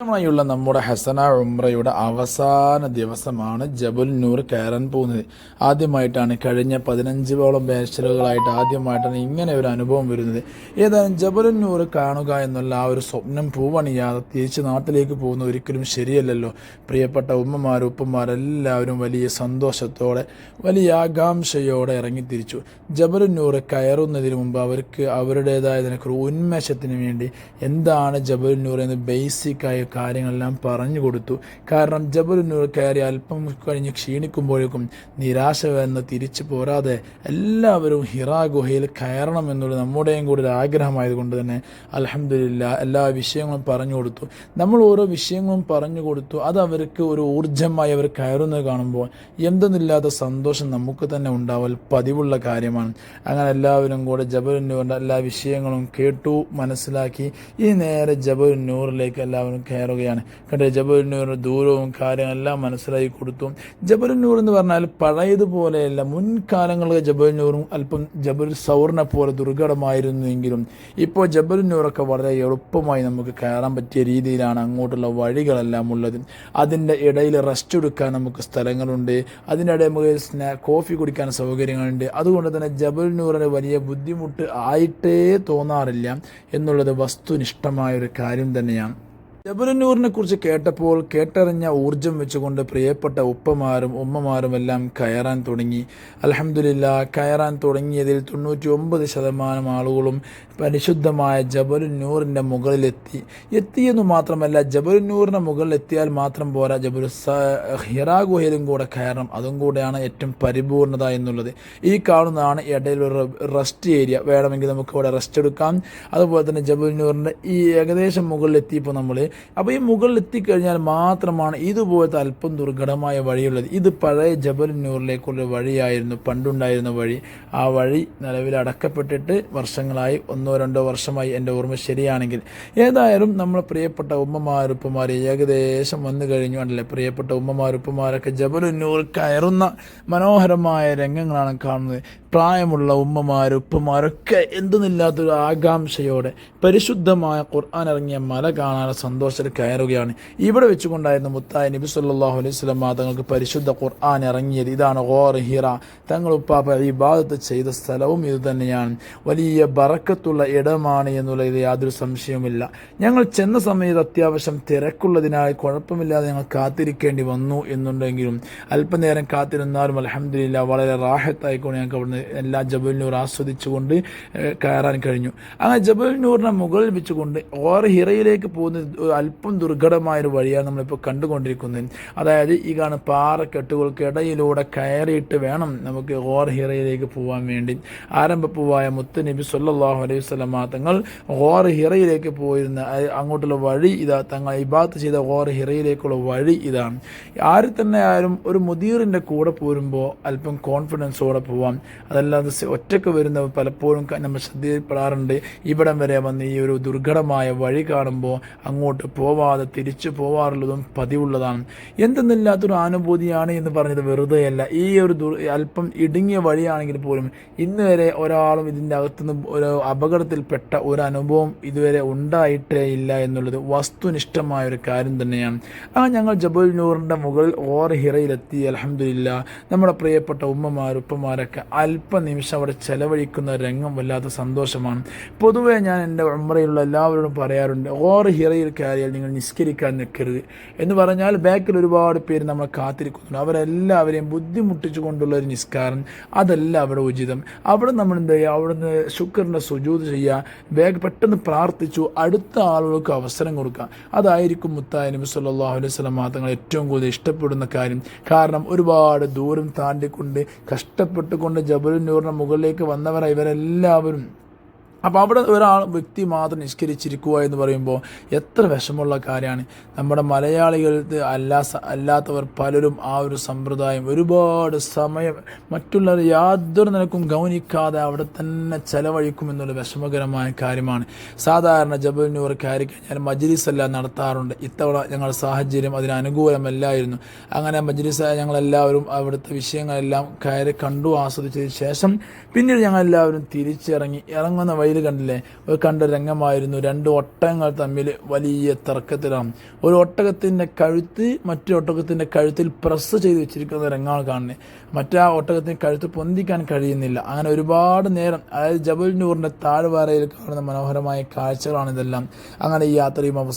ായുള്ള നമ്മുടെ ഹസന ഉംറയുടെ അവസാന ദിവസമാണ് ജബുൽ നൂർ കയറാൻ പോകുന്നത്. ആദ്യമായിട്ടാണ് കഴിഞ്ഞ പതിനഞ്ചോളം ബാച്ചലറുകളായിട്ട് ആദ്യമായിട്ടാണ് ഇങ്ങനെ ഒരു അനുഭവം വരുന്നത്. ഏതായാലും ജബുൽ നൂർ കാണുക എന്നുള്ള ആ ഒരു സ്വപ്നം പൂവണിയാതെ തിരിച്ച് നാട്ടിലേക്ക് പോകുന്ന ഒരിക്കലും ശരിയല്ലല്ലോ. പ്രിയപ്പെട്ട ഉമ്മമാരും ഉപ്പമാരെല്ലാവരും വലിയ സന്തോഷത്തോടെ വലിയ ആകാംക്ഷയോടെ ഇറങ്ങി തിരിച്ചു. ജബുൽ നൂർ കയറുന്നതിന് മുമ്പ് അവർക്ക് അവരുടേതായ ഉന്മേഷത്തിന് വേണ്ടി എന്താണ് ജബുൽ നൂർ എന്ന് ബേസിക്കായ കാര്യങ്ങളെല്ലാം പറഞ്ഞു കൊടുത്തു. കാരണം ജബൽ കയറി അല്പം കഴിഞ്ഞ് ക്ഷീണിക്കുമ്പോഴേക്കും നിരാശ വന്ന് തിരിച്ചു പോരാതെ എല്ലാവരും ഹിറ ഗുഹയിൽ കയറണം എന്നുള്ളത് നമ്മുടെയും കൂടി ഒരു ആഗ്രഹമായതുകൊണ്ട് തന്നെ അലഹമില്ല എല്ലാ വിഷയങ്ങളും പറഞ്ഞു കൊടുത്തു. നമ്മൾ ഓരോ വിഷയങ്ങളും പറഞ്ഞു കൊടുത്തു. അത് അവർക്ക് ഒരു ഊർജമായി അവർ കയറുന്നത് കാണുമ്പോൾ എന്തെന്നില്ലാത്ത സന്തോഷം നമുക്ക് തന്നെ ഉണ്ടാവൽ പതിവുള്ള കാര്യമാണ്. അങ്ങനെ എല്ലാവരും കൂടെ ജബലുന്നൂറിന്റെ നൂറിന്റെ എല്ലാ വിഷയങ്ങളും കേട്ടു മനസ്സിലാക്കി. ഈ നേരെ ജബലുന്നൂറിലേക്ക് എല്ലാവരും കയറുകയാണ് കണ്ടേ നൂറിന്റെ ദൂരവും കാര്യങ്ങളെല്ലാം മനസ്സിലാക്കി കൊടുത്തു. ജബൽ നൂർ എന്ന് പറഞ്ഞാൽ പഴയതുപോലെയല്ല. മുൻകാലങ്ങളിലെ ജബൽ നൂറും അല്പം ജബൽ സൗറിനെ പോലെ ദുർഘടമായിരുന്നുവെങ്കിലും ഇപ്പോൾ ജബൽ നൂറൊക്കെ വളരെ എളുപ്പമായി നമുക്ക് കയറാൻ പറ്റിയ രീതിയിലാണ് അങ്ങോട്ടുള്ള വഴികളെല്ലാം ഉള്ളത്. അതിന്റെ ഇടയിൽ റെസ്റ്റ് എടുക്കാൻ നമുക്ക് സ്ഥലങ്ങളുണ്ട്. അതിനിടെ നമുക്ക് സ്നാ കോഫി കുടിക്കാൻ സൗകര്യങ്ങളുണ്ട്. അതുകൊണ്ട് തന്നെ ജബൽ വലിയ ബുദ്ധിമുട്ട് ആയിട്ടേ തോന്നാറില്ല. എന്നുള്ളത് വസ്തുനിഷ്ഠമായ ഒരു കാര്യം തന്നെയാണ്. ജബലന്നൂറിനെ കുറിച്ച് കേട്ടപ്പോൾ കേട്ടറിഞ്ഞ ഊർജം വെച്ചുകൊണ്ട് പ്രിയപ്പെട്ട ഉപ്പമാരും ഉമ്മമാരും എല്ലാം കയറാൻ തുടങ്ങി. അലഹമില്ല കയറാൻ തുടങ്ങിയതിൽ തൊണ്ണൂറ്റി ഒമ്പത് ശതമാനം ആളുകളും പരിശുദ്ധമായ ജബലുന്നൂറിന്റെ മുകളിലെത്തി. എത്തിയെന്ന് മാത്രമല്ല ജബലുന്നൂറിന്റെ മുകളിൽ എത്തിയാൽ മാത്രം പോരാ ജബലു ഹിറാ ഗുഹയിലും കൂടെ കയറണം. അതും കൂടെയാണ് ഏറ്റവും പരിപൂർണത എന്നുള്ളത്. ഈ കാണുന്നതാണ് ഇടയിൽ ഒരു റെസ്റ്റ് ഏരിയ വേണമെങ്കിൽ നമുക്ക് ഇവിടെ റെസ്റ്റ് എടുക്കാം. അതുപോലെ തന്നെ ജബലുന്നൂറിന്റെ ഈ ഏകദേശം മുകളിലെത്തിയപ്പോൾ നമ്മൾ അപ്പോൾ ഈ മുകളിൽ എത്തിക്കഴിഞ്ഞാൽ മാത്രമാണ് ഇതുപോലത്തെ അല്പം ദുർഘടമായ വഴിയുള്ളത്. ഇത് പഴയ ജബൽ നൂറിലേക്കുള്ള വഴിയായിരുന്നു പണ്ടുണ്ടായിരുന്ന വഴി. ആ വഴി നിലവിൽ അടക്കപ്പെട്ടിട്ട് വർഷങ്ങളായി ഒന്നോ രണ്ടോ വർഷമായി എന്റെ ഓർമ്മ ശരിയാണെങ്കിൽ. ഏതായാലും നമ്മൾ പ്രിയപ്പെട്ട ഉമ്മമാരുപ്പമാർ ഏകദേശം വന്നു കഴിഞ്ഞു അല്ലേ പ്രിയപ്പെട്ട ഉമ്മമാരുപ്പമാരൊക്കെ ജബലുന്നൂർ കയറുന്ന മനോഹരമായ രംഗങ്ങളാണ് കാണുന്നത്. പ്രായമുള്ള ഉമ്മമാർ ഉപ്പമാരൊക്കെ എന്തെന്നില്ലാത്തൊരു ആകാംക്ഷയോടെ പരിശുദ്ധമായ ഖുർആൻ ഇറങ്ങിയ മല കാണാൻ സന്തോഷത്തിൽ കയറുകയാണ്. ഇവിടെ വെച്ചുകൊണ്ടായിരുന്നു മുത്തായ നബി സല്ലാഹു അലൈഹി വസല്ലം തങ്ങൾക്ക് പരിശുദ്ധ ഖുർആൻ ഇറങ്ങിയത്. ഇതാണ് ഓർ ഹിറ. തങ്ങൾ ഉപ്പാപ്പ ഇബാദത്ത് ചെയ്ത സ്ഥലവും ഇത് തന്നെയാണ്. വലിയ ബറക്കത്തുള്ള ഇടമാണ് എന്നുള്ളതിൽ യാതൊരു സംശയവുമില്ല. ഞങ്ങൾ ചെന്ന സമയത്ത് അത്യാവശ്യം തിരക്കുള്ളതിനാൽ കുഴപ്പമില്ലാതെ ഞങ്ങൾ കാത്തിരിക്കേണ്ടി വന്നു എന്നുണ്ടെങ്കിലും അല്പനേരം കാത്തിരുന്നാലും അലഹമില്ല വളരെ റാഹത്തായിക്കൊണ്ട് ഞങ്ങൾക്ക് അവിടുന്ന് എല്ലാ ജബൽ ആസ്വദിച്ചുകൊണ്ട് ഏഹ്, കയറാൻ കഴിഞ്ഞു. അങ്ങനെ ജബൽ നൂറിനെ മുകളിൽ വെച്ചുകൊണ്ട് ഓർ ഹിറയിലേക്ക് പോകുന്ന അല്പം ദുർഘടമായ ഒരു വഴിയാണ് നമ്മളിപ്പോൾ കണ്ടുകൊണ്ടിരിക്കുന്നത്. അതായത് ഈ കാണുന്ന പാറക്കെട്ടുകൾക്കിടയിലൂടെ കയറിയിട്ട് വേണം നമുക്ക് ഓർ ഹിറയിലേക്ക് പോകാൻ വേണ്ടി. ആരംഭപ്പൂവായ മുത്ത് നബി സല്ലാഹു അലൈഹി വസല്ലമ തങ്ങൾ ഓർ ഹിറയിലേക്ക് പോയിരുന്ന അങ്ങോട്ടുള്ള വഴി ഇതാ തങ്ങൾ ഇബാത്ത് ചെയ്ത ഓർ ഹിറയിലേക്കുള്ള വഴി ഇതാണ് ആര് തന്നെ ആയാലും ഒരു മുദീറിന്റെ കൂടെ പോരുമ്പോൾ അല്പം കോൺഫിഡൻസോടെ പോവാം. അതല്ലാതെ ഒറ്റയ്ക്ക് വരുന്ന പലപ്പോഴും നമ്മൾ ശ്രദ്ധയിൽപ്പെടാറുണ്ട്. ഇവിടം വരെ വന്ന് ഈ ഒരു ദുർഘടമായ വഴി കാണുമ്പോൾ അങ്ങോട്ട് പോവാതെ തിരിച്ചു പോവാറുള്ളതും പതിവുള്ളതാണ്. എന്തെന്നില്ലാത്തൊരു അനുഭൂതിയാണ് എന്ന് പറഞ്ഞത് വെറുതെയല്ല. ഈ ഒരു അല്പം ഇടുങ്ങിയ വഴിയാണെങ്കിൽ പോലും ഇന്ന് വരെ ഒരാളും ഇതിന്റെ അകത്തുനിന്ന് ഒരു അപകടത്തിൽപ്പെട്ട ഒരു അനുഭവം ഇതുവരെ ഉണ്ടായിട്ടേ ഇല്ല എന്നുള്ളത് വസ്തുനിഷ്ഠമായ ഒരു കാര്യം തന്നെയാണ്. ആ ഞങ്ങൾ ജബുൽ നൂറിന്റെ മുകളിൽ ഓർ ഹിറയിലെത്തി. അലഹമില്ല നമ്മുടെ പ്രിയപ്പെട്ട ഉമ്മമാർ ഉപ്പമാരൊക്കെ അല്പനിമിഷം അവിടെ ചെലവഴിക്കുന്ന രംഗം വല്ലാത്ത സന്തോഷമാണ്. പൊതുവേ ഞാൻ എന്റെ ഉമ്മറയിലുള്ള എല്ലാവരോടും പറയാറുണ്ട് ഓർ ഹിറയിൽ കയറിയാൽ നിങ്ങൾ നിസ്കരിക്കാൻ നിൽക്കരുത്. എന്ന് പറഞ്ഞാൽ ബാക്കിൽ ഒരുപാട് പേര് നമ്മൾ കാത്തിരിക്കുന്നുണ്ട്. അവരെല്ലാവരെയും ബുദ്ധിമുട്ടിച്ചു കൊണ്ടുള്ള ഒരു നിസ്കാരം അതല്ല അവിടെ ഉചിതം. അവിടെ നമ്മൾ എന്ത് ചെയ്യുക? അവിടുന്ന് ശുക്രന്റെ സുജൂത് ചെയ്യുക ബാഗ് പെട്ടെന്ന് പ്രാർത്ഥിച്ചു അടുത്ത ആളുകൾക്ക് അവസരം കൊടുക്കുക. അതായിരിക്കും മുത്തായ നബി സല്ലാഹു അലൈഹി വസല്ലം തങ്ങൾ ഏറ്റവും കൂടുതൽ ഇഷ്ടപ്പെടുന്ന കാര്യം. കാരണം ഒരുപാട് ദൂരം താണ്ടിക്കൊണ്ട് കഷ്ടപ്പെട്ടുകൊണ്ട് ജബലുന്നൂറിന് മുകളിലേക്ക് വന്നവരാണ് ഇവരെല്ലാവരും. അപ്പോൾ അവിടെ ഒരാൾ വ്യക്തി മാത്രം നിഷ്കരിച്ചിരിക്കുക എന്ന് പറയുമ്പോൾ എത്ര വിഷമമുള്ള കാര്യമാണ്. നമ്മുടെ മലയാളികൾക്ക് അല്ലാ അല്ലാത്തവർ പലരും ആ ഒരു സമ്പ്രദായം ഒരുപാട് സമയം മറ്റുള്ളവർ യാതൊരു നിലക്കും ഗൗനിക്കാതെ അവിടെ തന്നെ ചെലവഴിക്കും എന്നുള്ള വിഷമകരമായ കാര്യമാണ്. സാധാരണ ജബൽ നൂർ കയറി മജ്ലിസ് നടത്താറുണ്ട്. ഇത്തവണ ഞങ്ങൾ സാഹചര്യം അതിന് അനുകൂലമല്ലായിരുന്നു. അങ്ങനെ മജ്ലിസ് ഞങ്ങളെല്ലാവരും അവിടുത്തെ വിഷയങ്ങളെല്ലാം കയറി കണ്ടു ആസ്വദിച്ചതിന് ശേഷം പിന്നീട് ഞങ്ങളെല്ലാവരും തിരിച്ചിറങ്ങി. ഇറങ്ങുന്ന വഴി കണ്ടില്ലേ? ഒരു കണ്ട രംഗമായിരുന്നു. രണ്ട് ഒട്ടകങ്ങൾ തമ്മിൽ വലിയ തർക്കത്തിലാണ്. ഒരു ഒട്ടകത്തിന്റെ കഴുത്ത് മറ്റു ഒട്ടകത്തിന്റെ കഴുത്തിൽ പ്രസ് ചെയ്ത് വെച്ചിരിക്കുന്ന രംഗമാണ് കാണുന്നത് മറ്റാ ആ ഒട്ടകത്തിന് കഴുത്ത് പൊന്തിക്കാൻ കഴിയുന്നില്ല. അങ്ങനെ ഒരുപാട് നേരം അതായത് ജബൽ നൂറിന്റെ താഴ്വാരയിൽ കാണുന്ന മനോഹരമായ കാഴ്ചകളാണ് ഇതെല്ലാം. അങ്ങനെ ഈ യാത്രയും അവസാനം